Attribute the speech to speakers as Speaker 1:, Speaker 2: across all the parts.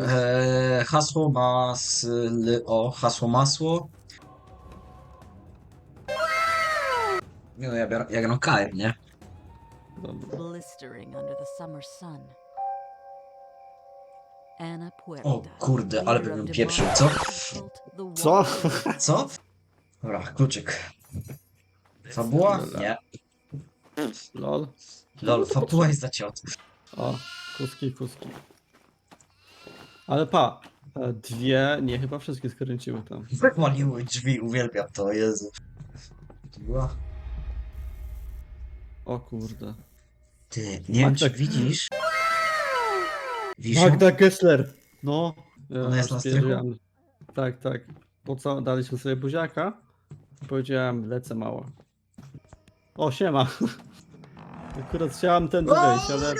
Speaker 1: Eee, hasło mas... O, hasło masło. Nie no, ja, biorę, ja gram KR, nie?
Speaker 2: Dobra.
Speaker 3: blistering under the summer sun. Anna Puerta.
Speaker 1: O kurde, ale bym ją pieprzył, co?
Speaker 2: Co?
Speaker 1: Co? Dobra, kluczyk. Fabuła? Nie.
Speaker 2: Lol.
Speaker 1: Lol, fabuła jest za ciot.
Speaker 2: O, kuski, kuski. Ale pa, e, dwie, nie, chyba wszystkie skręciły tam.
Speaker 1: Wywaliły drzwi, uwielbiam to, Jezu. Była...
Speaker 2: O kurde.
Speaker 1: Ty, nie wiem czy widzisz? Widzisz? ją?
Speaker 2: Magda Gessler! No. ja
Speaker 1: Ona jest na strychu?
Speaker 2: Tak, tak. Po co daliśmy sobie buziaka? Powiedziałem, lecę mało. O, siema. Akurat chciałem ten wejść, ale...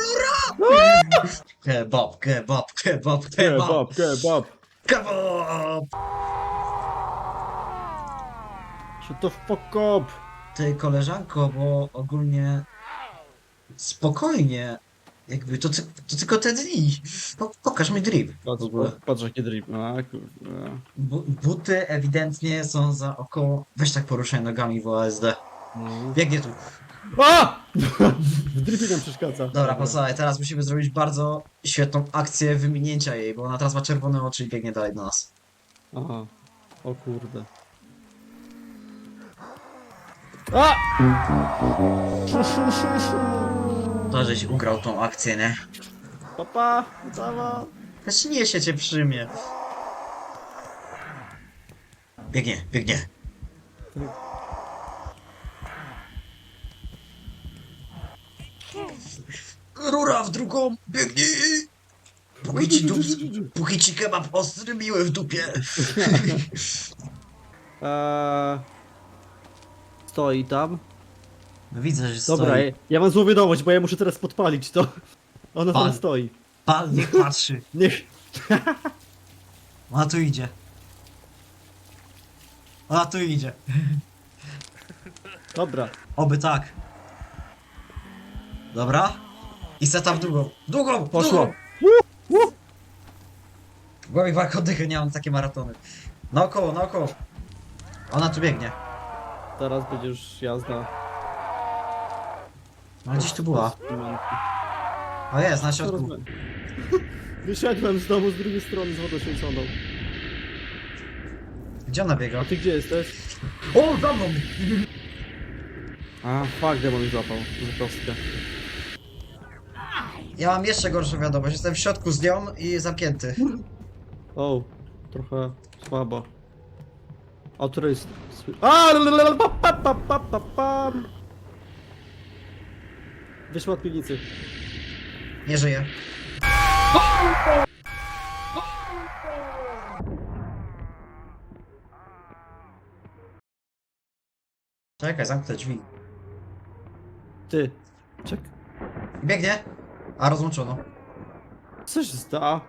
Speaker 1: Kebab, kebab, kebab, kebab,
Speaker 2: Kebab, kebab.
Speaker 1: kebab!
Speaker 2: Shut the fuck up.
Speaker 1: Ty, koleżanko, bo ogólnie... Spokojnie. Jakby to, ty, to tylko te dni. Po, pokaż mi drip.
Speaker 2: Patrz,
Speaker 1: W
Speaker 2: patrz jaki drip. A, kurde.
Speaker 1: Bu, buty ewidentnie są za około... Weź tak poruszaj nogami w OSD. Biegnie tu.
Speaker 2: A! W dripie nam przeszkadza.
Speaker 1: Dobra, posłuchaj, teraz musimy zrobić bardzo świetną akcję wyminięcia jej, bo ona teraz ma czerwone oczy i biegnie dalej do nas.
Speaker 2: Aha. O kurde. A!
Speaker 1: To, żeś ugrał tą akcję, nie?
Speaker 2: Papa! Dawa!
Speaker 1: Też nie się cię przyjmie. Biegnie, biegnie. Rura w drugą, biegnij! Póki ci, dup, póki ci kebab ostry miły w dupie.
Speaker 2: Eee... Stoi tam.
Speaker 1: No widzę, że
Speaker 2: Dobra,
Speaker 1: stoi.
Speaker 2: ja, ja mam złą wiadomość, bo ja muszę teraz podpalić to. Ona
Speaker 1: Pal.
Speaker 2: tam stoi.
Speaker 1: Pan niech patrzy.
Speaker 2: Niech.
Speaker 1: Ona tu idzie. Ona tu idzie.
Speaker 2: Dobra.
Speaker 1: Oby tak. Dobra. I seta w długą. W Długą! w
Speaker 2: Poszło.
Speaker 1: długą. W głowie walka oddychy, nie mam takie maratony. Naokoło, naokoło. Ona tu biegnie.
Speaker 2: Teraz będzie już jazda.
Speaker 1: No gdzieś tu była. O jest, na środku.
Speaker 2: Wyszedłem z domu z drugiej strony z wodą święconą.
Speaker 1: Gdzie ona biega?
Speaker 2: A ty gdzie jesteś?
Speaker 1: O, za mną!
Speaker 2: A, fuck, demon mi złapał. Za kostkę.
Speaker 1: Ja mam jeszcze gorszą wiadomość. Jestem w środku z nią i zamknięty.
Speaker 2: O, trochę słabo. O, który jest... swy- A, lalalala, pa, pa, pa, pa, pa, pam. Wyszła od piwnicy.
Speaker 1: Nie żyje. Czekaj, zamknę drzwi.
Speaker 2: Ty. Czek.
Speaker 1: Biegnie. A rozłączono.
Speaker 2: Co się stało?